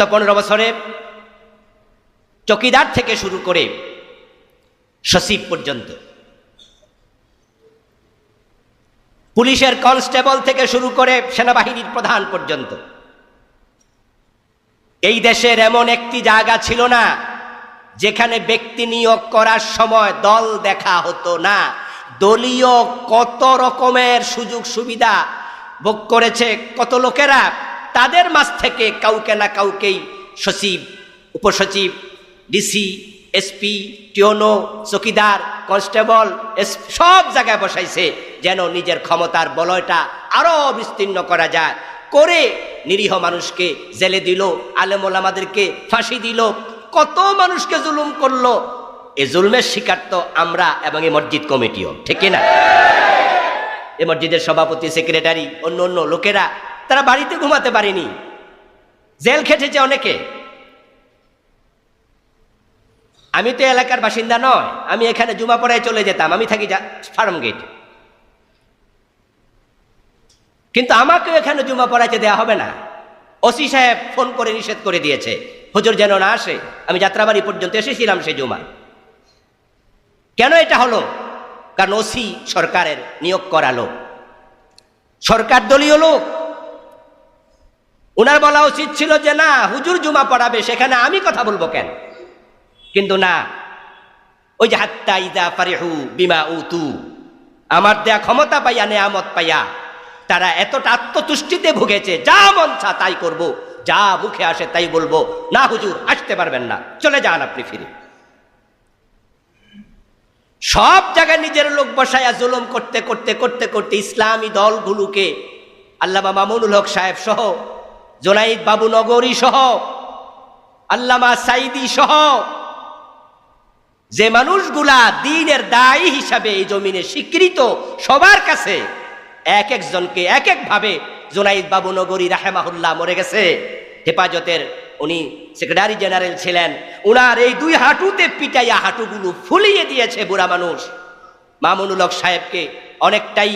গত পনেরো বছরে চকিদার থেকে শুরু করে সচিব পর্যন্ত। পুলিশের কনস্টেবল থেকে শুরু করে সেনাবাহিনীর প্রধান পর্যন্ত। এই দেশের এমন একটি জায়গা ছিল না যেখানে ব্যক্তি নিয়োগ করার সময় দল দেখা হতো না। দলীয় কত রকমের সুযোগ সুবিধা ভোগ করেছে কত লোকেরা তাদের মাঝ থেকে কাউকে না কাউকেই সচিব, উপসচিব, ডিসি, এসপি, টিওনো, চকিদার, কনস্টেবল সব জায়গায় বসাইছে যেন নিজের ক্ষমতার বলয়টা আরও বিস্তীর্ণ করা যায়। করে নিরীহ মানুষকে জেলে দিল আলেমুল আমাদেরকে ফাঁসি দিল, কত মানুষকে জুলুম করল। এ জুলমের শিকার তো আমরা এবং এই মসজিদ কমিটিও, ঠিক না? এ মসজিদের সভাপতি, সেক্রেটারি অন্য অন্য লোকেরা তারা বাড়িতে ঘুমাতে পারেনি। জেল খেটেছে অনেকে। আমি তো এলাকার বাসিন্দা নয়, আমি এখানে জুমা পড়ায় চলে যেতাম, আমি থাকি ফার্ম গেট। কিন্তু আমাকেও এখানে জুমা পড়াইতে দেওয়া হবে না। ওসি সাহেব ফোন করে নিষেধ করে দিয়েছে, হুজুর যেন না আসে, আমি যাত্রাবাড়ি পর্যন্ত এসেছিলাম সেই জুমা। কেন এটা হলো? কারণ ওসি সরকারের নিয়োগ করা লোক। সরকার দলীয় লোক ওনার বলা উচিত ছিল যে, না, হুজুর জুমা পড়াবে, সেখানে আমি কথা বলব কেন? কিন্তু না। ওই যে, হাত্তা ইদা ফারিহু বিমা উতু। আমার দেয়া ক্ষমতা পাইয়া, নেয়ামত পাইয়া, তারা এতটা আত্মতুষ্টিতে ভুগেছে, যা মন চা তাই করব, যা মুখে আসে তাই বলব। না, হুজুর, আসতে পারবেন না, চলে যান আপনি ফিরে। সব জায়গায় নিজের লোক বসায়া জুলুম করতে করতে করতে করতে ইসলামী দলগুলোকে আল্লামা মামুনুল হক সাহেব সহ জোনাইদ বাবু নগরী সহ, আল্লামা সাইদি সহ, যে মানুষগুলা দিনের দায়ী হিসাবে এই জমিনে স্বীকৃত, সবার কাছে এক একজনকে এক এক ভাবে জোনাইদ বাবু নগরী রাহেমাহুল্লাহ মরে গেছে। হেফাজতের উনি সেক্রেটারি জেনারেল ছিলেন। উনার এই দুই হাঁটুতে পিটাইয়া হাঁটুগুলো ফুলিয়ে দিয়েছে বুড়া মানুষ। মামুনুল হক সাহেবকে অনেকটাই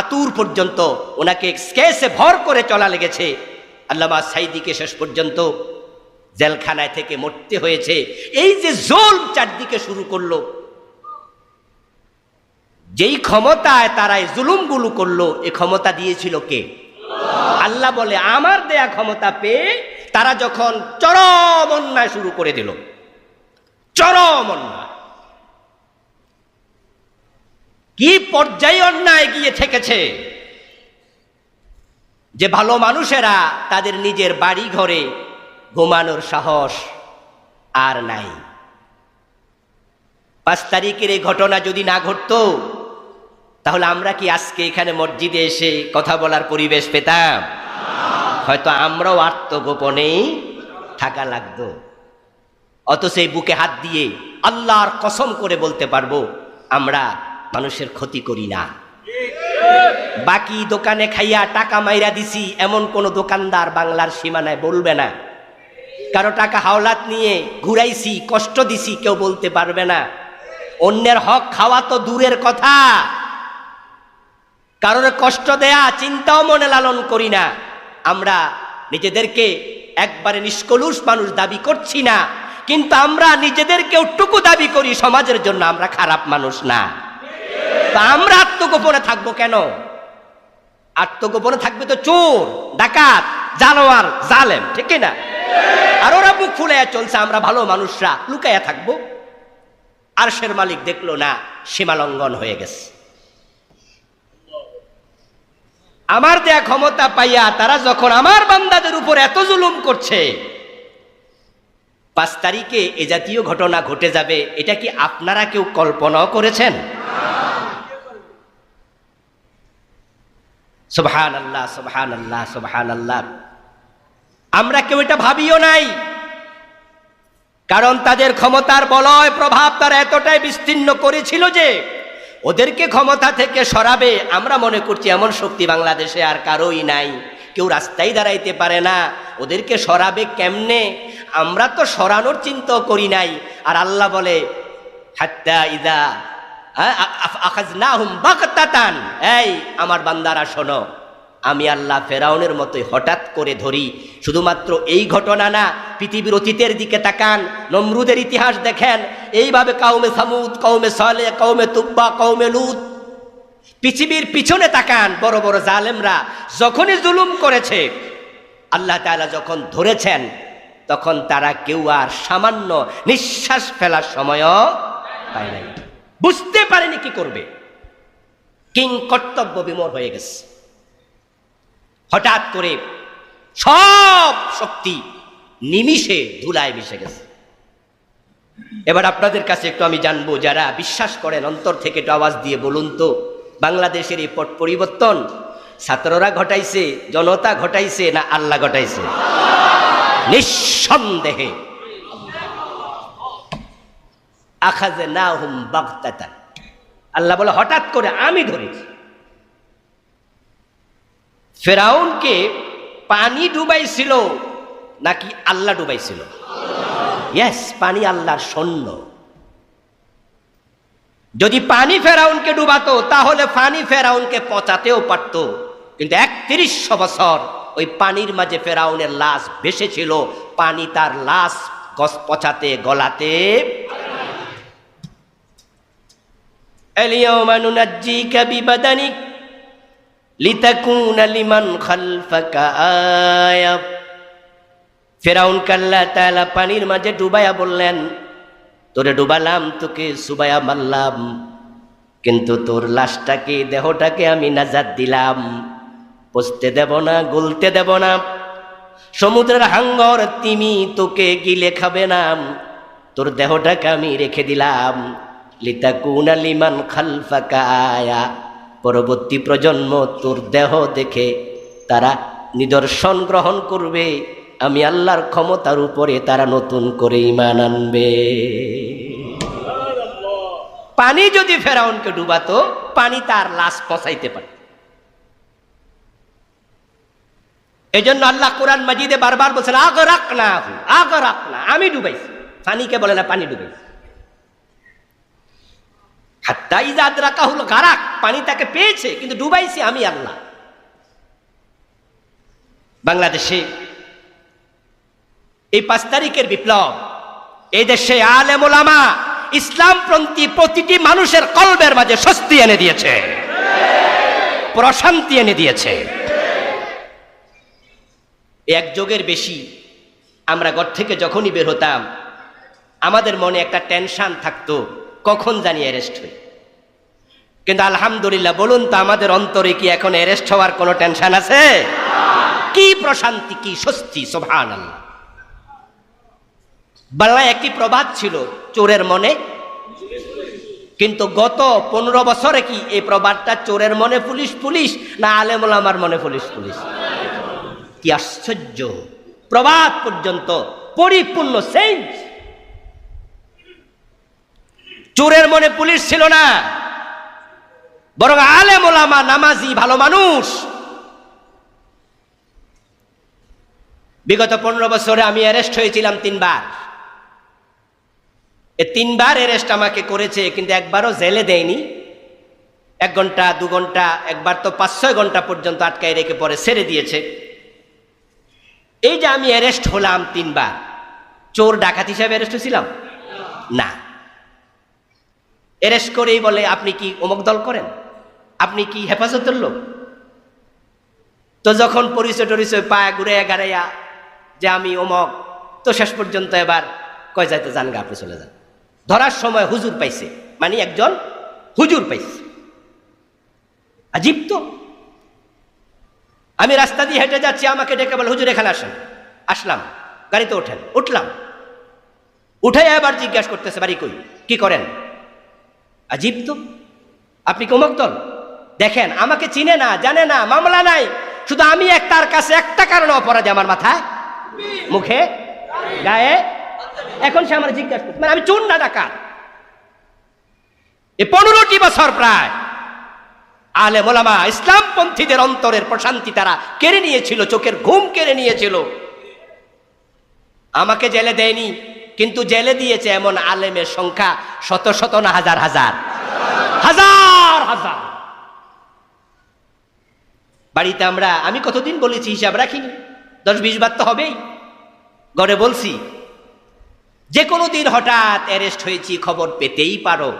আতুর পর্যন্ত ওনাকে স্কেসে ভর করে চলা লেগেছে। আল্লামা সাইদিকে শেষ পর্যন্ত জেলখানায় থেকে মরতে হয়েছে। এই যে জোল চারদিকে শুরু করল, যেই ক্ষমতায় তারা এই জুলুমগুলো করল, এ ক্ষমতা দিয়েছিল কে? আল্লাহ বলে, আমার দেয়া ক্ষমতা পেয়ে তারা যখন চরম অন্যায় শুরু করে দিল, চরম অন্যায়। কি পর্যায়ে অন্যায় গিয়ে ঠেকেছে? যে ভালো মানুষেরা তাদের নিজের বাড়ি ঘরে ঘুমানোর সাহস আর নাই। পাঁচ তারিখের এই ঘটনা যদি না ঘটতো, তাহলে আমরা কি আজকে এখানে মসজিদে এসে কথা বলার পরিবেশ পেতাম? হয়তো আমরাও আত্মগোপনেই থাকা লাগতো। অত সেই বুকে হাত দিয়ে আল্লাহর কসম করে বলতে পারব, আমরা মানুষের ক্ষতি করি না। বাকি দোকানে খাইয়া টাকা মাইরা দিছি, এমন কোন দোকানদার বাংলার সীমানায় বলবে না। কারও টাকা হাওলাত নিয়ে ঘুরাইছি, কষ্ট দিছি, কেউ বলতে পারবে না। অন্যের হক খাওয়া তো দূরের কথা। কারোর কষ্ট দেয়া চিন্তাও মনে লালন করি না। আমরা নিজেদেরকে একবারে নিষ্কলুষ মানুষ দাবি করছি না, কিন্তু আমরা নিজেদেরকে টুকু দাবি করি, সমাজের জন্য আমরা খারাপ মানুষ না। তা আমরা আত্মগোপনে থাকব কেন? আত্মগোপনে থাকবে তো চোর, ডাকাত, জানোয়ার, জালেম, ঠিক না আর ওরা বুক ফুলাইয়া চলছে, আমরা ভালো মানুষরা লুকাইয়া থাকব। আর শের মালিক দেখল না সীমালঙ্ঘন হয়ে গেছে। আমার দেয়া ক্ষমতা পাইয়া তারা যখন আমার বান্দাদের উপর এত জুলুম করছে, পাঁচ তারিখে এ জাতীয় ঘটনা ঘটে যাবে, এটা কি আপনারা কেউ কল্পনাও করেছেন? সুবহান আল্লাহ সুবহান আল্লাহ সুবহান আল্লাহ আমরা কেউ এটা ভাবিও নাই। কারণ তাদের ক্ষমতার বলয় প্রভাব তারা এতটাই বিস্তীর্ণ করেছিল যে ওদেরকে ক্ষমতা থেকে সরাবে। আমরা মনে করছি এমন শক্তি বাংলাদেশে আর কারোই নাই। কেউ রাস্তায় দাঁড়াইতে পারে না। ওদেরকে সরাবে কেমনে? আমরা তো সরানোর চিন্তাও করি নাই। আর আল্লাহ বলে, হাত্তা ইদা বাকতাতান এই, আমার বান্দারা, শোনো। আমি আল্লাহ ফেরাউনের মতোই হঠাৎ করে ধরি। শুধুমাত্র এই ঘটনা না, পৃথিবীর অতীতের দিকে তাকান, নমরুদের ইতিহাস দেখেন। এইভাবে কাউমে সামুদ কৌমে সলে কৌমে তুব্বা কৌমে লুত। পৃথিবীর পিছনে তাকান, বড় বড় জালেমরা। যখনই জুলুম করেছে, আল্লাহ তাআলা যখন ধরেছেন, তখন তারা কেউ আর সামান্য নিঃশ্বাস ফেলার সময়ও পায় নাই। বুঝতে পারেনি কি করবে। কিং কর্তব্য বিমর হয়ে গেছে। হঠাৎ করে সব শক্তি নিমিষে ধুলায় মিশে গেছে। এবার আপনাদের কাছে একটু আমি জানব, যারা বিশ্বাস করেন, অন্তর থেকে একটু আওয়াজ দিয়ে বলুন তো, বাংলাদেশের এই পট পরিবর্তন ছাত্ররা ঘটাইছে, জনতা ঘটাইছে না আল্লাহ ঘটাইছে? নিঃসন্দেহে। আখাজে না হুম আল্লাহ বলে, হঠাৎ করে আমি ধরেছি। ফেরাউনকে পানি ডুবাইছিল নাকি আল্লাহ ডুবাইছিল? ইয়েস পানি আল্লাহর সৈন্য। যদি পানি ফেরাউনকে ডুবাতো, তাহলে পানি ফেরাউনকে পচাতেও পারত। কিন্তু একত্রিশশো বছর ওই পানির মাঝে ফেরাউনের লাশ ভেসেছিল। পানি তার লাশ পচাতে, গলাতে اليوم ننجيك ببدنك لتكون لمن خلفك آية ফেরাউন কাল্লা তালা পানির মাঝে ডুবাইয়া বললেন তোরে ডুবালাম তোকে সুবাইয়া মারলাম কিন্তু তোর লাশটাকে দেহটাকে আমি নাজাদ দিলাম পচতে দেব না গলতে দেব না সমুদ্রের হাঙ্গর তিমি তোকে গিলে খাবে না তোর দেহটাকে আমি রেখে দিলাম লিমান খালফাকা আয়া। পরবর্তী প্রজন্ম তোর দেহ দেখে, তারা নিদর্শন গ্রহণ করবে। আমি আল্লাহর ক্ষমতার উপরে তারা নতুন করে ইমান আনবে। পানি যদি ফেরাউনকে ডুবাতো, পানি তার লাশ পচাইতে পারে। এই জন্য আল্লাহ কোরআন মাজিদে বারবার বলছেন আগ রাখ না আগ রাখ না আমি ডুবাইছি। পানিকে বলে না, পানি ডুবাইছি। হাত্তাইজাদ রাখা হলো গারাক, পানি তাকে পেয়েছে, কিন্তু ডুবাইছে আমি আল্লাহ। বাংলাদেশে এই পাঁচ তারিখের বিপ্লব ইসলামপন্থী প্রতিটি মানুষের কলবের মাঝে স্বস্তি এনে দিয়েছে, প্রশান্তি এনে দিয়েছে। এক যোগের বেশি আমরা ঘর থেকে যখনই বের হতাম, আমাদের মনে একটা টেনশন থাকতো, কখন জানি অ্যারেস্ট হই। কিন্তু আলহামদুলিল্লাহ, বলুন তো আমাদের অন্তরে কি এখন অ্যারেস্ট হওয়ার কোনো টেনশন আছে? কি প্রশান্তি, কি স্বস্তি সোভান বাংলায় একটি প্রবাদ ছিল চোরের মনে, কিন্তু গত পনেরো বছরে কি এই প্রবাদটা চোরের মনে পুলিশ পুলিশ, না আলেমুল আমার মনে পুলিশ পুলিশ? কি আশ্চর্য। প্রবাদ পর্যন্ত পরিপূর্ণ সেন্স চোরের মনে পুলিশ ছিল না। বরং আলেম ওলামা, নামাজি, ভালো মানুষ। বিগত পনেরো বছরে আমি অ্যারেস্ট হয়েছিলাম তিনবার। এ তিনবার অ্যারেস্ট আমাকে করেছে, কিন্তু একবারও জেলে দেয়নি। এক ঘণ্টা, দু ঘণ্টা, একবার তো পাঁচ ছয় ঘণ্টা পর্যন্ত আটকায় রেখে পরে ছেড়ে দিয়েছে। এই যে আমি অ্যারেস্ট হলাম তিনবার, চোর ডাকাত হিসাবে অ্যারেস্ট হয়েছিলাম? না। অ্যারেস্ট করেই বলে, আপনি কি অমুক দল করেন? আপনি কি হেফাজতের লোক? তো যখন পরিচয় টরিচয় পায় ঘুরে গাড়াইয়া যে আমি অমক, তো শেষ পর্যন্ত এবার কয় যাইতে যান গা, আপনি চলে যান। ধরার সময় হুজুর পাইছে। মানে একজন হুজুর পাইছে। আজীব তো। আমি রাস্তা দিয়ে হেঁটে যাচ্ছি, আমাকে ডেকে বলে, হুজুর, এখানে আসেন। আসলাম। গাড়িতে ওঠেন। উঠলাম। উঠে এবার জিজ্ঞাসা করতেছে, বাড়ি কই? কি করেন? আজীব তো। আপনি কোমক দল? দেখেন, আমাকে চিনে না, জানে না, মামলা নাই। শুধু আমি এক তার কাছে একটা কারণে অপরাধী আমার মাথায়, মুখে, গায়ে। এখন সে আমার জিজ্ঞাসা করছে মানে আমি চুন না ডাকাত? এ পনেরোটি বছর প্রায় আলে মোলামা ইসলামপন্থীদের অন্তরের প্রশান্তি তারা কেড়ে নিয়েছিল, চোখের ঘুম কেড়ে নিয়েছিল। আমাকে জেলে দেয়নি, কিন্তু জেলে দিয়েছে এমন আলেমের সংখ্যা শত শত না, হাজার হাজার। হাজার হাজার। বাড়িতে আমরা, আমি কতদিন বলেছি হিসাব রাখিনি, দশ বিশ বার তো হবেই। ঘরে বলছি, যে কোনো দিন হঠাৎ অ্যারেস্ট হয়েছি, খবর পেতেই পারো,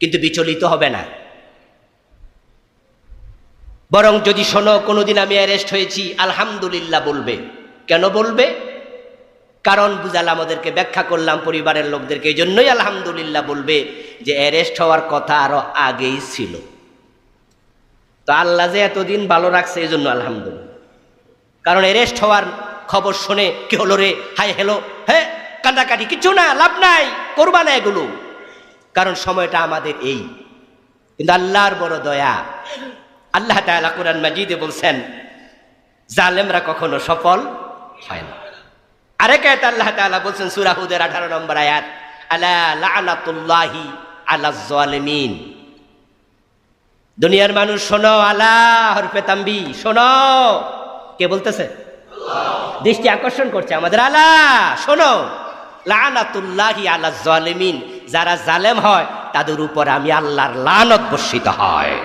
কিন্তু বিচলিত হবে না। বরং যদি শোনো, কোনোদিন আমি অ্যারেস্ট হয়েছি, আলহামদুলিল্লাহ বলবে। কেন বলবে? কারণ বুঝালাম ওদেরকে, ব্যাখ্যা করলাম পরিবারের লোকদেরকে, এই জন্যই আলহামদুলিল্লাহ বলবে যে অ্যারেস্ট হওয়ার কথা আরও আগেই ছিল। তো আল্লাহ যে এতদিন ভালো রাখছে এই জন্য আলহামদুলিল্লাহ। কারণ অ্যারেস্ট হওয়ার খবর শুনে কি হলো রে? হাই হ্যালো হ্যাঁ কান্দাকাটি কিছু না, লাভ নাই, করবা না এগুলো। কারণ সময়টা আমাদের এই। কিন্তু আল্লাহর বড় দয়া। আল্লাহ তাআলা কোরআন মাজিদে বলছেন, জালেমরা কখনো সফল হয় না। আরেক আয়াত আল্লাহ তাআলা বলছেন, সূরা হুদের 18 নম্বর আয়াত, আলা লাআনাতুল্লাহি আলা যালিমিন দুনিয়ার মানুষ, শোনো, আল্লাহ হরফে তাম্বি শোনো। কে বলতেছে? দৃষ্টি আকর্ষণ করছে আমাদের আল্লাহ, শোনো। লানাতুল্লাহি আলা জালিমিন, যারা জালেম হয়, তাদের উপর আমি আল্লাহর লানত বর্ষিত হয়।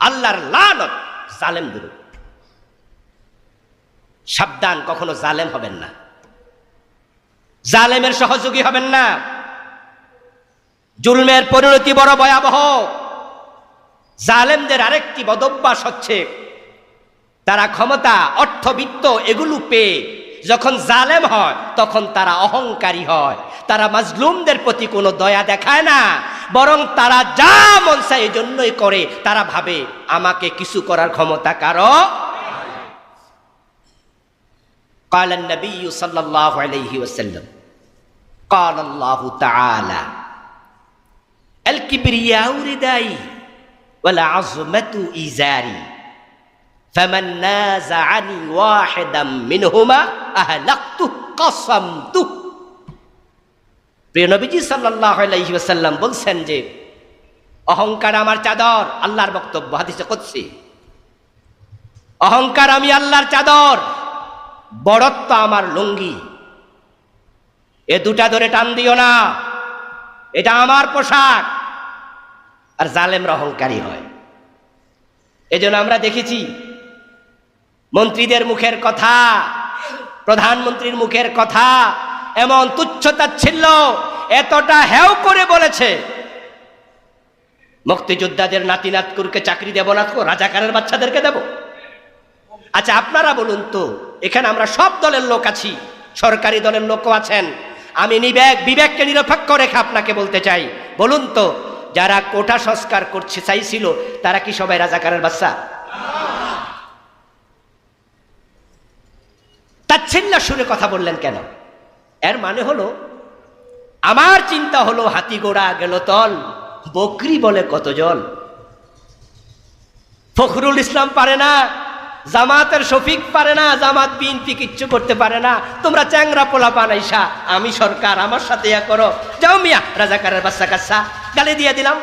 আল্লাহর লানত জালেমদের। সাবধান, কখনো জালেম হবেন না। জালেমের সহযোগী হবেন না। জুলমের পরিণতি বড় ভয়াবহ। জালেমদের আরেকটি বদভ্যাস হচ্ছে তারা ক্ষমতা অর্থবিত্ত এগুলো পেয়ে যখন জালেম হয় তখন তারা অহংকারী হয় তারা মাজলুমদের প্রতি কোনো দয়া দেখায় না বরং তারা যা মন চায় এই জন্যই করে তারা ভাবে আমাকে কিছু করার ক্ষমতা কারো قال النبي صلى الله عليه وسلم قال الله تعالى الكبرياء ردائي প্রিয় বলছেন যে, অহংকার আমার চাদর, আল্লাহর বক্তব্য, হাদিসে করছি অহংকার আমি আল্লাহর চাদর, বড়ত্ব আমার লুঙ্গি। এ দুটা ধরে টান দিও না, এটা আমার পোশাক। আর জালেমরা অহংকারী হয়। এজন্য আমরা দেখেছি, মন্ত্রীদের মুখের কথা, প্রধানমন্ত্রীর মুখের কথা এমন তুচ্ছতা ছিল এতটা হেও করে বলেছে। মুক্তিযোদ্ধাদের নাতি নাতকুরকে চাকরি দেব না তো, রাজাকারের বাচ্চাদেরকে দেব। আচ্ছা আপনারা বলুন তো, এখানে আমরা সব দলের লোক আছি, সরকারি দলের লোকও আছেন। আমি নিবেক বিবেককে নিরপেক্ষ রেখে আপনাকে বলতে চাই। বলুন তো যারা কোটা সংস্কার করছে, চাইছিল, তারা কি সবাই রাজাকারের বাচ্চা? তাচ্ছিল্য সুরে কথা বললেন কেন? এর মানে হলো, আমার চিন্তা হলো, হাতি গোড়া গেল তল, বকরি বলে কত জল ফখরুল ইসলাম পারে না, জামাতের শফিক পারে না, জামাত বিএনপি কিচ্ছু করতে পারে না। তোমরা চ্যাংরা পোলা বানাইসা, আমি সরকার, আমার সাথে ইয়া করো। যাও মিয়া, রাজাকারের বাচ্চা কাচ্চা। গালি দিয়ে দিলাম,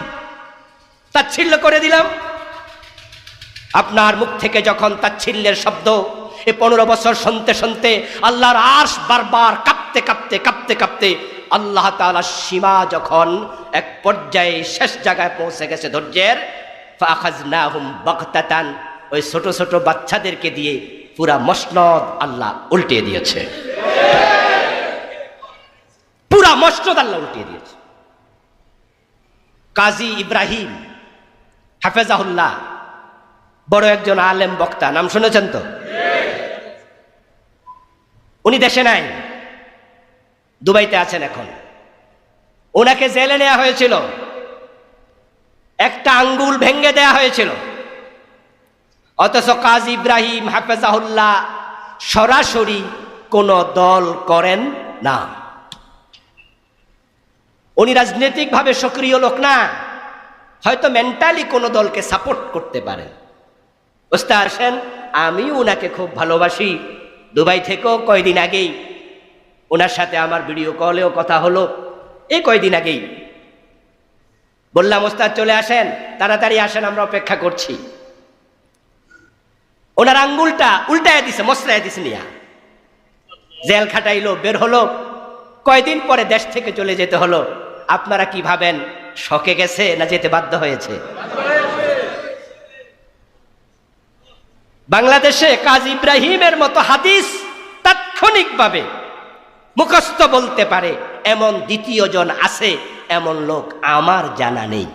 তাচ্ছিল্য করে দিলাম। আপনার মুখ থেকে যখন তাচ্ছিল্যের শব্দ এ পনেরো বছর শুনতে শুনতে আল্লাহর আশ বারবার কাঁপতে কাঁপতে কাঁপতে কাঁপতে আল্লাহ তাআলার সীমা যখন এক পর্যায়ে শেষ জায়গায় পৌঁছে গেছে ধৈর্যের, ফাখাজনাহুম ওই ছোট ছোট বাচ্চাদেরকে দিয়ে পুরা মসনদ আল্লাহ উল্টে দিয়েছে। পুরা মসনদ আল্লাহ উল্টে দিয়েছে। কাজী ইব্রাহিম হাফেজাহুল্লাহ, বড় একজন আলেম বক্তা, নাম শুনেছেন তো? উনি দেশে নাই, দুবাইতে আছেন এখন। ওনাকে জেলে নেওয়া হয়েছিল, একটা আঙ্গুল ভেঙ্গে দেয়া হয়েছিল। অথচ কাজ ইব্রাহিম হাফেজাহুল্লাহ সরাসরি কোন দল করেন না। উনি রাজনৈতিকভাবে সক্রিয় লোক না। হয়তো মেন্টালি কোনো দলকে সাপোর্ট করতে পারেন। ওস্তাদ আসেন আমি ওনাকে খুব ভালোবাসি। দুবাই থেকেও কয়দিন আগেই। ওনার সাথে আমার ভিডিও কলেও কথা হলো। এই কয়দিন আগেই। বললাম, ওস্তাদ, চলে আসেন। তাড়াতাড়ি আসেন, আমরা অপেক্ষা করছি। ওনার আঙ্গুলটা উল্টায় দিছে মশলায় দিছে নিয়া। জেল খাটাইলো, বের হলো। কয়দিন পরে দেশ থেকে চলে যেতে হলো। আপনারা কি ভাবেন? শকে গেছে না যেতে বাধ্য হয়েছে? বাংলাদেশে কাজী ইব্রাহিমের মতো হাদিস তাৎক্ষণিকভাবে মুখস্থ বলতে পারে, এমন দ্বিতীয় জন আছে, এমন লোক আমার জানা নেই।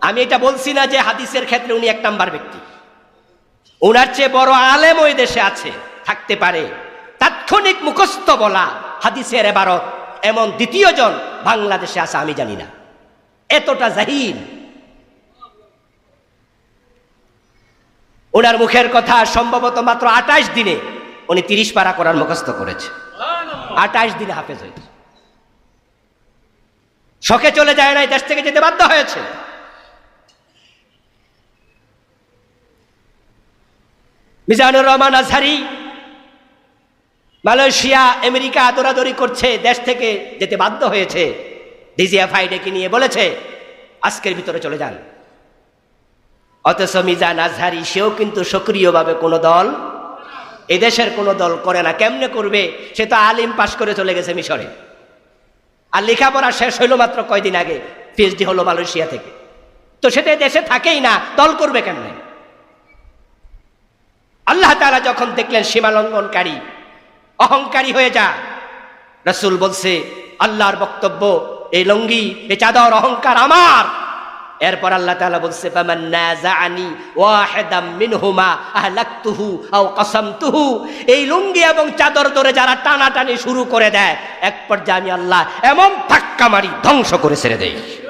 আমি এটা বলছি না যে হাদিসের ক্ষেত্রে উনি এক নাম্বার ব্যক্তি। ওনার চেয়ে বড় আলেম ওই দেশে আছে, থাকতে পারে। তাৎক্ষণিক মুখস্থ বলা, হাদিসের এবারত এমন দ্বিতীয় জন বাংলাদেশে আছে আমি জানি না। এতটা জাহির ওনার মুখের কথা সম্ভবত মাত্র আঠাশ দিনে উনি তিরিশ পারা করার মুখস্থ করেছে। আঠাশ দিনে হাফেজ হয়েছে। শখে চলে যায় নাই দেশ থেকে যেতে বাধ্য হয়েছে। মিজানুর রহমান আজহারি মালয়েশিয়া, আমেরিকা দৌড়াদৌড়ি করছে, দেশ থেকে যেতে বাধ্য হয়েছে। ডিজিএফআই ডেকে নিয়ে বলেছে, আজকের ভিতরে চলে যান। অথচ মিজান আজহারি, সেও কিন্তু সক্রিয়ভাবে কোনো দল, এদেশের কোনো দল করে না। কেমনে করবে? সে তো আলিম পাশ করে চলে গেছে মিশরে। আর লেখাপড়া শেষ হইল মাত্র কয়দিন আগে পিএইচডি হলো মালয়েশিয়া থেকে। তো সেটা দেশে থাকেই না, দল করবে কেমনে? আল্লাহ তারা যখন দেখলেন সীমালঙ্ঘনকারী অহংকারী হয়ে যা। রসুল বলছে, আল্লাহর বক্তব্য এই লঙ্গি এই চাদর, অহংকার আমার। এরপর আল্লাহ তাআলা বলছে এই লুঙ্গি এবং চাদর ধরে যারা টানাটানি শুরু করে দেয়, এক পর্যায়ে আমি আল্লাহ এমন ধাক্কা মারি, ধ্বংস করে ছেড়ে দেই।